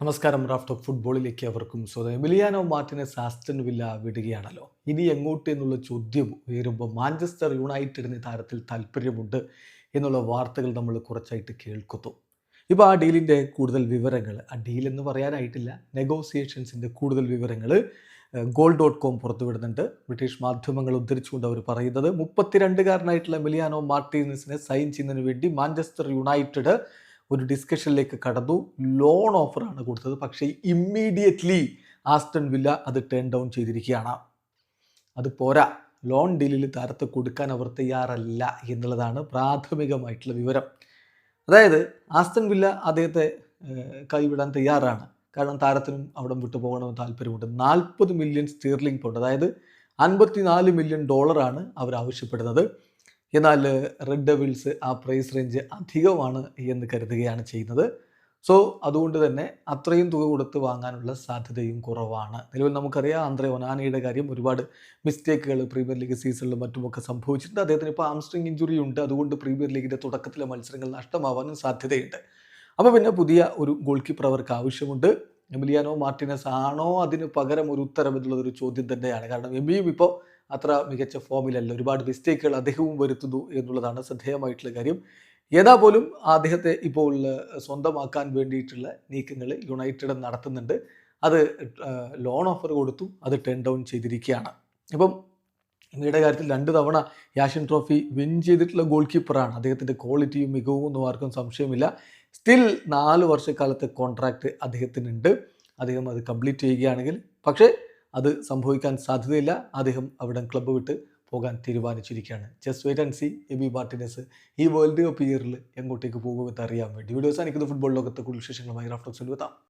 നമസ്കാരം raft of ഫുട്ബോളിലേക്ക് അവർക്കും സ്വതം എമിലിയാനോ മാർട്ടിനസ് ആസ്റ്റൻ വില്ല വിടുകയാണല്ലോ. ഇനി എങ്ങോട്ട് എന്നുള്ള ചോദ്യം ഉയരുമ്പോൾ മാഞ്ചസ്റ്റർ യുണൈറ്റഡിന് താരത്തിൽ താല്പര്യമുണ്ട് എന്നുള്ള വാർത്തകൾ നമ്മൾ കുറച്ചായിട്ട് കേൾക്കുന്നു. ഇപ്പോൾ ആ ഡീലിന്റെ കൂടുതൽ വിവരങ്ങൾ ആ ഡീൽ എന്ന് പറയാനായിട്ടില്ല നെഗോസിയേഷൻസിന്റെ കൂടുതൽ വിവരങ്ങൾ ഗോൾ ഡോട്ട് കോം പുറത്തുവിടുന്നുണ്ട്. ബ്രിട്ടീഷ് മാധ്യമങ്ങൾ ഉദ്ധരിച്ചുകൊണ്ട് അവർ പറയുന്നത് മുപ്പത്തിരണ്ടുകാരനായിട്ടുള്ള മിലിയാനോ മാർട്ടിനസിനെ സൈൻ ചെയ്യുന്നതിന് വേണ്ടി മാഞ്ചസ്റ്റർ യുണൈറ്റഡ് ഒരു ഡിസ്കഷനിലേക്ക് കടന്നു. ലോൺ ഓഫറാണ് കൊടുത്തത്. പക്ഷേ ഇമ്മീഡിയറ്റ്ലി ആസ്റ്റൺ വില്ല അത് ടേൺ ഡൗൺ ചെയ്തിരിക്കുകയാണ്. അത് പോരാ. ലോൺ ഡീലിൽ താരത്തെ കൊടുക്കാൻ അവർ തയ്യാറല്ല എന്നുള്ളതാണ് പ്രാഥമികമായിട്ടുള്ള വിവരം. അതായത് ആസ്റ്റൺ വില്ല അദ്ദേഹത്തെ കൈവിടാൻ തയ്യാറാണ്. കാരണം താരത്തിനും അവിടെ വിട്ടു പോകണമെന്ന് താല്പര്യമുണ്ട്. നാൽപ്പത് മില്യൺ സ്റ്റീർലിംഗ് പോണ്ട് അതായത് അൻപത്തിനാല് മില്യൺ ഡോളറാണ് അവർ ആവശ്യപ്പെടുന്നത്. എന്നാൽ റെഡ് ഡെവിൾസ് ആ പ്രൈസ് റേഞ്ച് അധികമാണ് എന്ന് കരുതുകയാണ് ചെയ്യുന്നത്. സോ അതുകൊണ്ട് തന്നെ അത്രയും തുക കൊടുത്ത് വാങ്ങാനുള്ള സാധ്യതയും കുറവാണ്. നിലവിൽ നമുക്കറിയാം ആന്ധ്ര ഒനാനയുടെ കാര്യം ഒരുപാട് മിസ്റ്റേക്കുകൾ പ്രീമിയർ ലീഗ് സീസണിലും മറ്റുമൊക്കെ സംഭവിച്ചിട്ടുണ്ട്. അദ്ദേഹത്തിന് ഇപ്പോൾ ആംസ്ട്രിങ് ഇഞ്ചുറി ഉണ്ട്. അതുകൊണ്ട് പ്രീമിയർ ലീഗിന്റെ തുടക്കത്തിലെ മത്സരങ്ങൾ നഷ്ടമാവാനും സാധ്യതയുണ്ട്. അപ്പോൾ പിന്നെ പുതിയ ഒരു ഗോൾ കീപ്പർ അവർക്ക് ആവശ്യമുണ്ട്. എമിലിയാനോ മാർട്ടിനസ് ആണോ അതിന് പകരം ഒരു ഉത്തരം എന്നുള്ളതൊരു ചോദ്യം തന്നെയാണ്. കാരണം എമിയും ഇപ്പോൾ അത്ര മികച്ച ഫോമിലല്ല. ഒരുപാട് മിസ്റ്റേക്കുകൾ അദ്ദേഹവും വരുത്തുന്നു എന്നുള്ളതാണ് ശ്രദ്ധേയമായിട്ടുള്ള കാര്യം. ഏതാ പോലും അദ്ദേഹത്തെ ഇപ്പോൾ സ്വന്തമാക്കാൻ വേണ്ടിയിട്ടുള്ള നീക്കങ്ങൾ യുണൈറ്റഡ് നടത്തുന്നുണ്ട്. അത് ലോൺ ഓഫർ കൊടുത്തു. അത് ടേൺ ഡൗൺ ചെയ്തിരിക്കുകയാണ്. ഇപ്പം ഇന്ത്യയുടെ കാര്യത്തിൽ രണ്ട് തവണ യാഷൻ ട്രോഫി വിൻ ചെയ്തിട്ടുള്ള ഗോൾ കീപ്പറാണ് അദ്ദേഹത്തിന്റെ ക്വാളിറ്റിയും മികവും ഒന്നും ആർക്കും സംശയമില്ല. സ്റ്റിൽ നാല് വർഷക്കാലത്തെ കോൺട്രാക്റ്റ് അദ്ദേഹത്തിനുണ്ട്. അദ്ദേഹം അത് കംപ്ലീറ്റ് ചെയ്യുകയാണെങ്കിൽ. പക്ഷേ അത് സംഭവിക്കാൻ സാധ്യതയില്ല. അദ്ദേഹം അവിടെ ക്ലബ്ബ് വിട്ട് പോകാൻ തീരുമാനിച്ചിരിക്കുകയാണ്. Just wait and see A B Martinez ഈ വേൾഡ് കപ്പ് ഇയറിൽ എങ്ങോട്ടേക്ക് പോകുമെന്ന് അറിയാൻ വേണ്ടി. വീഡിയോസ് എനിക്കത് ഫുട്ബോൾ ലോകത്തെ കൂടുതൽ വിശേഷങ്ങളുമായി റാഫ്റ്റോസിൽ എത്താം